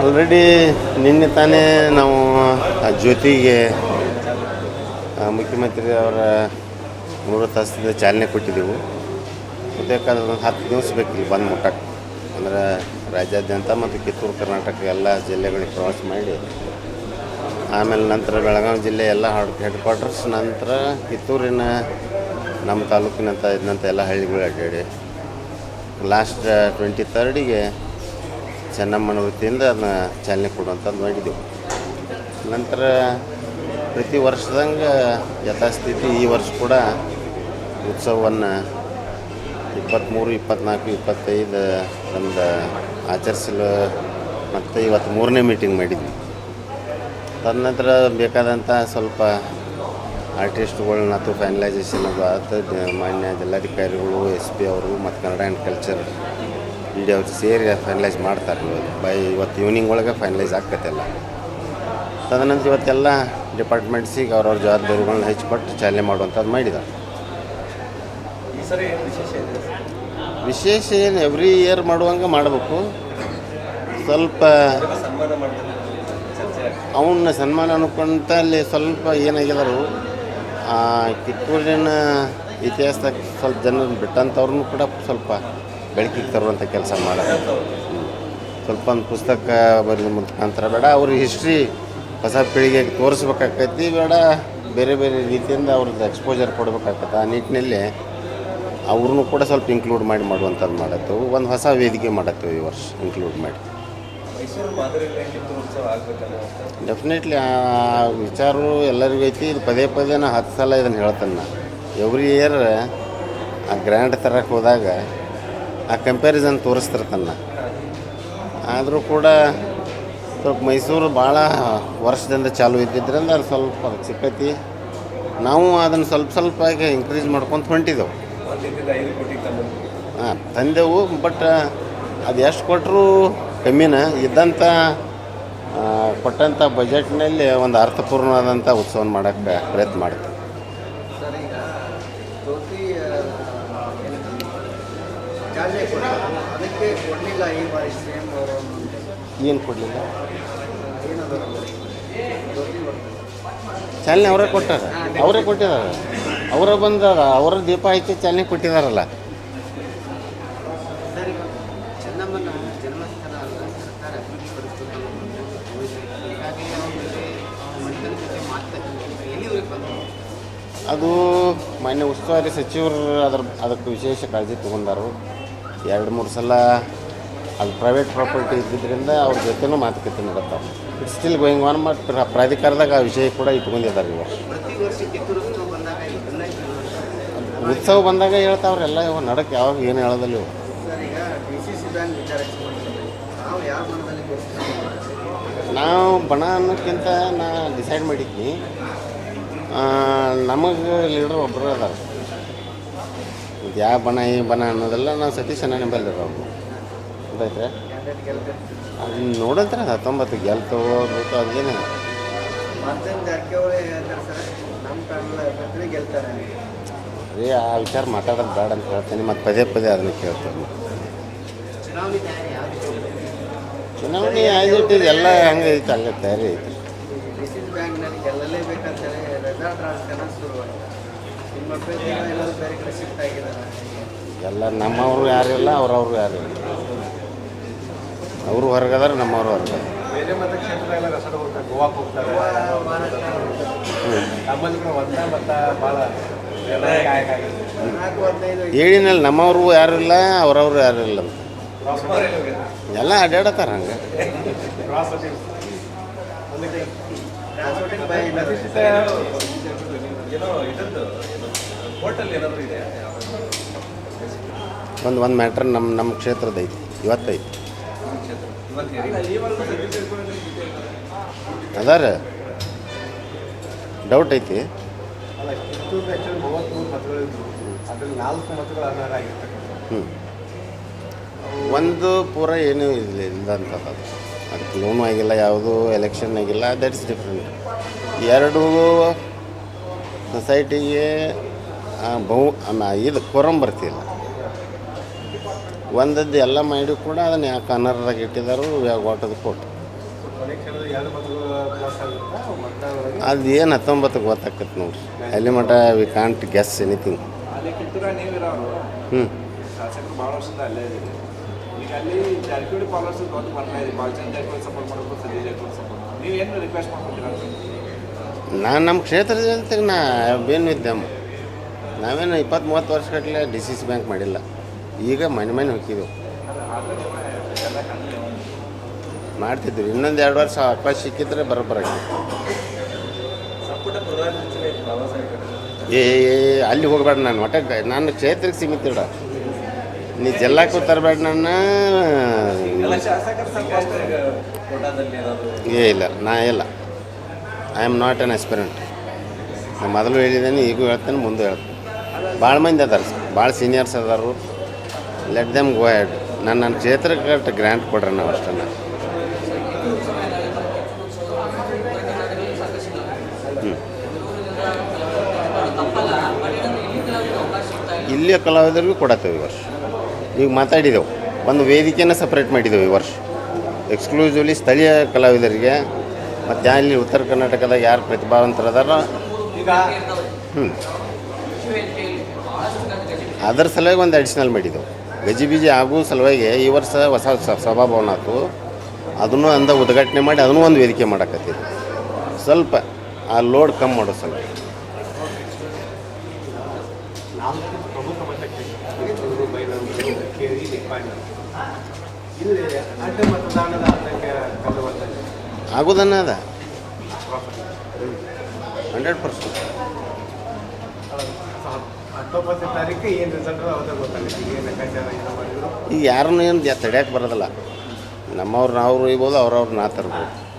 Already ನಿನ್ನೆ ತಾನೇ ನಾವು ಜ್ಯೋತಿಗೆ ಮುಖ್ಯಮಂತ್ರಿ ಅವರ ಮೂರು ತಾಸಿಂದ ಚಾಲನೆ ಕೊಟ್ಟಿದ್ದೆವು ಬೇಕಾದ ಒಂದು ಹತ್ತು ದಿವಸ ಬೇಕು ಇಲ್ಲಿ ಬಂದು ಮುಟ್ಟಕ್ಕೆ ಅಂದ್ರೆ ರಾಜ್ಯಾದ್ಯಂತ ಮತ್ತು ಕಿತ್ತೂರು ಕರ್ನಾಟಕ ಎಲ್ಲ ಜಿಲ್ಲೆಗಳಿಗೆ ಪ್ರವಾಸ ಮಾಡಿ, ಆಮೇಲೆ ನಂತರ ಬೆಳಗಾವಿ ಜಿಲ್ಲೆ ಎಲ್ಲ ಹೆಡ್ ಕ್ವಾರ್ಟರ್ಸ್ ನಂತರ ಕಿತ್ತೂರಿನ ನಮ್ಮ ತಾಲೂಕಿನಂತ ಇದ್ದಂಥ ಎಲ್ಲ ಹಳ್ಳಿಗಳು ಅಡ್ಡಾಡಿ. ಲಾಸ್ಟ್ ಟ್ವೆಂಟಿ ತರ್ಡಿಗೆ ಚೆನ್ನಮ್ಮನ ವೃತ್ತಿಯಿಂದ ಅದನ್ನ ಚಾಲನೆ ಕೊಡುವಂಥದ್ದು ಮಾಡಿದ್ದೆವು ನಂತರ ಪ್ರತಿ ವರ್ಷದಂಗೆ ಯಥಾಸ್ಥಿತಿ ಈ ವರ್ಷ ಕೂಡ ಉತ್ಸವವನ್ನು ಇಪ್ಪತ್ತ್ಮೂರು ಇಪ್ಪತ್ತ್ನಾಲ್ಕು ಇಪ್ಪತ್ತೈದು ನಮ್ದು ಆಚರಿಸಲು ಮತ್ತು ಇವತ್ತು ಮೂರನೇ ಮೀಟಿಂಗ್ ಮಾಡಿದ್ವಿ. ತದನಂತರ ಬೇಕಾದಂಥ ಸ್ವಲ್ಪ ಆರ್ಟಿಸ್ಟ್ಗಳನ್ನ ಅಥವಾ ಫೈನಲೈಸೇಷನ್ ಅದು ಮಾನ್ಯ ಜಿಲ್ಲಾಧಿಕಾರಿಗಳು ಎಸ್ ಪಿ ಅವರು, ಮತ್ತು Kannada and culture D D ಅವರು ಸೇರಿ ಫೈನಲೈಸ್ ಮಾಡ್ತಾರೆ ಇವತ್ತು ಬೈ ಇವತ್ತು ಈವ್ನಿಂಗ್ ಒಳಗೆ ಫೈನಲೈಸ್ ಆಗ್ತೈತೆಲ್ಲ ತದನಂತರ ಇವತ್ತೆಲ್ಲ ಡಿಪಾರ್ಟ್ಮೆಂಟ್ಸಿಗೆ ಅವ್ರವ್ರ ಜವಾಬ್ದಾರಿಗಳನ್ನ ಹೆಚ್ಚಿಕೊಟ್ಟು ಚಾಲನೆ ಮಾಡುವಂಥದ್ದು ಮಾಡಿದ್ದಾರೆ. ವಿಶೇಷ ಏನು ಎವ್ರಿ ಇಯರ್ ಮಾಡುವಂಗೆ ಮಾಡಬೇಕು. ಸ್ವಲ್ಪ ಅವನ್ನ ಸನ್ಮಾನ ಅನ್ಕೊಂತ ಅಲ್ಲಿ ಸ್ವಲ್ಪ ಏನಾಗಿದಾರು ಕಿತ್ತೂರಿನ ಇತಿಹಾಸದಾಗ ಸ್ವಲ್ಪ ಜನರನ್ನು ಬಿಟ್ಟಂಥವ್ರನ್ನೂ ಕೂಡ ಸ್ವಲ್ಪ ಬೆಳಕಿಗೆ ತರುವಂಥ ಕೆಲಸ ಮಾಡೋದು. ಸ್ವಲ್ಪ ಒಂದು ಪುಸ್ತಕ ಬರೆದ ಮುಖಾಂತರ ಬೇಡ ಅವ್ರ ಹಿಸ್ಟ್ರಿ ಹೊಸ ಪೀಳಿಗೆಗೆ ತೋರಿಸ್ಬೇಕಾಕೈತಿ ಬೇಡ ಬೇರೆ ಬೇರೆ ರೀತಿಯಿಂದ ಅವ್ರದ್ದು ಎಕ್ಸ್ಪೋಜರ್ ಕೊಡ್ಬೇಕಾಗತ್ತೆ. ಆ ನಿಟ್ಟಿನಲ್ಲಿ ಅವ್ರನ್ನೂ ಕೂಡ ಸ್ವಲ್ಪ ಇನ್ಕ್ಲೂಡ್ ಮಾಡಿ ಮಾಡುವಂಥದ್ದು ಮಾಡತ್ತು. ಒಂದು ಹೊಸ ವೇದಿಕೆ ಮಾಡತ್ತು ಈ ವರ್ಷ ಇನ್ಕ್ಲೂಡ್ ಮಾಡಿ. ಡೆಫಿನೆಟ್ಲಿ ಆ ವಿಚಾರ ಎಲ್ಲರಿಗೂ ಐತಿ. ಇದು ಪದೇ ಪದೇ ನಾ ಹತ್ತು ಸಲ ಇದನ್ನು ಹೇಳ್ತೇನೆ ನಾ ಎವ್ರಿ ಇಯರ್ ಆ ಗ್ರ್ಯಾಂಡ್ ತರಕ್ಕೆ ಹೋದಾಗ ಆ ಕಂಪ್ಯಾರಿಸನ್ ತೋರಿಸ್ತಿರ್ತಾನ. ಆದರೂ ಕೂಡ ಸ್ವಲ್ಪ ಮೈಸೂರು ಭಾಳ ವರ್ಷದಿಂದ ಚಾಲು ಇದ್ದಿದ್ದರಿಂದ ಅದು ಸ್ವಲ್ಪ ಸಿಕ್ಕೈತಿ. ನಾವು ಅದನ್ನು ಸ್ವಲ್ಪ ಸ್ವಲ್ಪ ಇನ್ಕ್ರೀಸ್ ಮಾಡ್ಕೊಂತ ಹೊಂಟಿದ್ದೆವು ಹಾಂ, ತಂದೆವು ಬಟ್ ಅದು ಎಷ್ಟು ಕೊಟ್ಟರು ಕಮ್ಮಿನ. ಇದ್ದಂಥ ಕೊಟ್ಟಂಥ ಬಜೆಟ್ನಲ್ಲಿ ಒಂದು ಅರ್ಥಪೂರ್ಣವಾದಂಥ ಉತ್ಸವ ಮಾಡೋಕ್ಕೆ ಪ್ರಯತ್ನ ಮಾಡ್ತೀವಿ ಸರ್ ಈಗ ಜ್ಯೋತಿ ಚಾಲನೆ ಕೊಟ್ಟರು ಅದಕ್ಕೆ ಕೊಡಲಿಲ್ಲ ಈ ಬಾರಿ ಸೇಮ್ ಅವರು ಏನು ಕೊಡಲಿಲ್ಲ? ಏನದು ಚಾಲನೆ ಅವರೇ ಕೊಟ್ಟಾರ? ಅವರೇ ಕೊಟ್ಟಿದ್ದಾರೆ ಅವರೇ ಬಂದ ಅವರ ದೀಪ ಹಚ್ಚಿ ಚಾಲನೆ ಕೊಟ್ಟಿದಾರಲ್ಲ. ಅದು ಮಾನ್ಯ ಉಸ್ತುವಾರಿ ಸಚಿವರು ಅದ್ರ ಅದಕ್ಕೆ ವಿಶೇಷ ಕಾಳಜಿ ತೊಗೊಂಡಾರು. ಎರಡು, ಮೂರು ಸಲ ಅಲ್ಲಿ ಪ್ರೈವೇಟ್ ಪ್ರಾಪರ್ಟಿ ಇದ್ದಿದ್ದರಿಂದ ಅವ್ರ ಜೊತೆನೂ ಮಾತುಕತೆ ನಡತ್ತಾವೆ ಇಟ್ಸ್ ಸ್ಟಿಲ್ ಗೋಯಿಂಗ್ ಆನ್ ಮತ್ತು ಪ್ರಾಧಿಕಾರದಾಗ ಆ ವಿಷಯ ಕೂಡ ಇಟ್ಕೊಂಡಿದ್ದಾರೆ ಇದು ಉತ್ಸವ ಬಂದಾಗ ಹೇಳ್ತಾವ್ರೆ, ಎಲ್ಲ ಇವ ನಡಕ್ಕೆ ಯಾವಾಗ ಏನು ಹೇಳೋದಲ್ಲ ಇವು. ನಾವು ಬಣ ಅನ್ನೋಕ್ಕಿಂತ ನಾ ಡಿಸೈಡ್ ಮಾಡಿದ್ನಿ ನಮಗೆ ಲೀಡರ್ ಒಬ್ಬರು ಅದಾರ. ಇದು ಯಾವ ಬಣ ಈ ಬಣ ಅನ್ನೋದೆಲ್ಲ ನಾವು ಸತೀಶ್ ಅಣ್ಣ ನಿಂಬಲ್ಲಿರೋ ಗೊತ್ತಾಯ್ತು? ಅದನ್ನ ನೋಡಂತಾರೆ ಹತ್ತೊಂಬತ್ತು ಗೆಲ್ತು ಹೋಗ್ಬೇಕು ಅದೇನು ಅದೇ ಆ ವಿಚಾರ ಮಾತಾಡೋದು ಬೇಡ ಅಂತ ಹೇಳ್ತೀನಿ ಮತ್ತು ಪದೇ ಪದೇ ಅದನ್ನು ಕೇಳ್ತೀನಿ? ಚುನಾವಣೆ ಆಗಿಟ್ಟು ಎಲ್ಲ ಹಂಗೆ ಐತೆ ಹಂಗೆ ತಯಾರಿ ಐತಿ. ಎಲ್ಲ ನಮ್ಮವರು ಯಾರಿಲ್ಲ ಅವ್ರವ್ರು ಯಾರಿಲ್ಲ ಅವರು ಹೊರಗದಾರ ನಮ್ಮವರು ಹೊರಗದಾರ ಬೇರೆ ನಮ್ಮವ್ರು ರಸಡ ಹೋಗ್ತಾರೆ ಗೋವಾಕ್ಕೆ ಹೋಗ್ತಾರೆ. ನಮ್ಮಲ್ಲಿ ಕೂಡ ಒಂದ ಮತ ಭಾಳ ಎಲ್ಲ ಕಾಯಕ ಆಗಿದೆ ಹೇಳಿನಲ್ಲಿ ನಮ್ಮವರು ಯಾರು ಇಲ್ಲ ಅವ್ರವ್ರು ಯಾರು ಇಲ್ಲ. ಎಲ್ಲ ಅಡ್ಡಾಡತ್ತಾರ ಹಂಗೆ. ಏನೋ ಹೋಟೆಲ್ ಏನಾದರೂ ಇದೆ ಒಂದು ಒಂದು ಮ್ಯಾಟ್ರ್ ನಮ್ಮ ನಮ್ಮ ಕ್ಷೇತ್ರದ ಐತಿ ಇವತ್ತೈತಿ ಅದಾರ? ಡೌಟ್ ಐತಿ. ಹ್ಞೂ ಒಂದು ಪೂರ ಏನೂ ಇಲ್ಲ ಇಲ್ಲದಂಥದ್ದು ಅದು. ಅದಕ್ಕೆ ಲೋನು ಆಗಿಲ್ಲ ಯಾವುದು ಎಲೆಕ್ಷನ್ ಆಗಿಲ್ಲ ದಟ್ಸ್ ಡಿಫ್ರೆಂಟ್ ಎರಡು ಸೊಸೈಟಿಗೆ ಬಹು ಇದು ಕೊರಂ ಬರ್ತಿಲ್ಲ. ಒಂದದ್ದು ಎಲ್ಲ ಮಾಡಿ ಕೂಡ ಅದನ್ನು ಯಾಕೆ ಅನರ್ಹದಾಗ ಇಟ್ಟಿದ್ದಾರೋ ಓಟದ ಕೊಟ್ಟು. ಅದು ಏನು ಹತ್ತೊಂಬತ್ತಕ್ಕೆ ಗೊತ್ತಾಕತ್ತೆ ನೋಡ್ರಿ. ಅಲ್ಲಿ ಮಟ ವಿ ಕಾಂಟ್ ಗೆಸ್ ಎನಿಥಿಂಗ್. ಹ್ಞೂ ಏನು ನಾನು ನಮ್ಮ ಕ್ಷೇತ್ರದ ಜನತೆಗೆ ನಾ ಬೇನು ಇದ್ದಮ್ಮ ನಾವೇನು ಇಪ್ಪತ್ತು ಮೂವತ್ತು ವರ್ಷ ಗಟ್ಟಲೆ ಡಿ ಸಿ ಸಿ ಬ್ಯಾಂಕ್ ಮಾಡಿಲ್ಲ. ಈಗ ಮನೆ ಮನೆ ಹೋಗಿದ್ದೆವು ಮಾಡ್ತಿದ್ವಿ. ಇನ್ನೊಂದು ಎರಡು ವರ್ಷ ಅವಕಾಶ ಸಿಕ್ಕಿದ್ರೆ ಬರೋಬ್ಬರ ಸಂಪುಟ ಪ್ರಧಾನ ಸಚಿವ ಬಾಬಾ ಏ, ಅಲ್ಲಿ ಹೋಗಬೇಡ ನಾನು. ಒಟ್ಟೆ ನಾನು ಕ್ಷೇತ್ರಕ್ಕೆ ಸೀಮಿತ ಇಡ. ನೀ ಜಿಲ್ಲಾಕ್ಕೂ ತರಬೇಡ ನನ್ನ. ಏ, ಇಲ್ಲ. ನಾ ಇಲ್ಲ. I am not an expert ನಾನು ಮೊದಲು ಹೇಳಿದ್ದೇನೆ, ಈಗೂ ಹೇಳ್ತೇನೆ, ಮುಂದೆ ಹೇಳ್ತೇನೆ. ಭಾಳ ಮಂದಿ ಅದಾರ ಭಾಳ ಸೀನಿಯರ್ಸ್ ಅದಾರು. ಲೆಟ್ ದೆಮ್ ಗೋ ಹ್ಯಾಡ್ ನಾನು ನನ್ನ ಕ್ಷೇತ್ರಕ್ಕೆ ಗ್ರ್ಯಾಂಟ್ ಕೊಡ್ರಿ ನಾವು ಅಷ್ಟನ್ನು. ಇಲ್ಲಿಯ ಕಲಾವಿದರಿಗೂ ಕೊಡತ್ತೇವೆ ಈ ವರ್ಷ. ಈಗ ಮಾತಾಡಿದೆವು. ಒಂದು ವೇದಿಕೆನ ಸಪ್ರೇಟ್ ಮಾಡಿದೆವು ಈ ವರ್ಷ. ಎಕ್ಸ್ಕ್ಲೂಸಿವ್ಲಿ ಸ್ಥಳೀಯ ಕಲಾವಿದರಿಗೆ, ಮತ್ತು ಅಲ್ಲಿ ಉತ್ತರ ಕರ್ನಾಟಕದಾಗ ಯಾರು ಪ್ರತಿಭಾವಂತರದಾರ? ಹ್ಞೂ ಅದರ ಸಲುವಾಗಿ ಒಂದು ಅಡಿಷ್ನಲ್ ಗಜಿ ಬೀಜಿ ಆಗೋ ಸಲುವಾಗಿ ಈ ವರ್ಷ ಹೊಸ ಸಭಾಭವನ ಆಯ್ತು. ಅದನ್ನು ಅಂದ ಉದ್ಘಾಟನೆ ಮಾಡಿ ಅದನ್ನು ಒಂದು ವೇದಿಕೆ ಮಾಡಕತ್ತಿದ್ವಿ ಸ್ವಲ್ಪ ಆ ಲೋಡ್ ಕಮ್ಮಿ ಮಾಡೋ ಸಲುವಾಗಿ. ಆಗೋದನ್ನ ಅದ. Hundred percent. ಈಗ ಯಾರನ್ನೂ ಏನು ತಡೆಯಕ್ಕೆ ಬರೋದಿಲ್ಲ. ನಮ್ಮವ್ರು ನಾವು ಇರ್ಬೋದು ಅವ್ರವ್ರು ನಾ ತರ್ಬೋದು.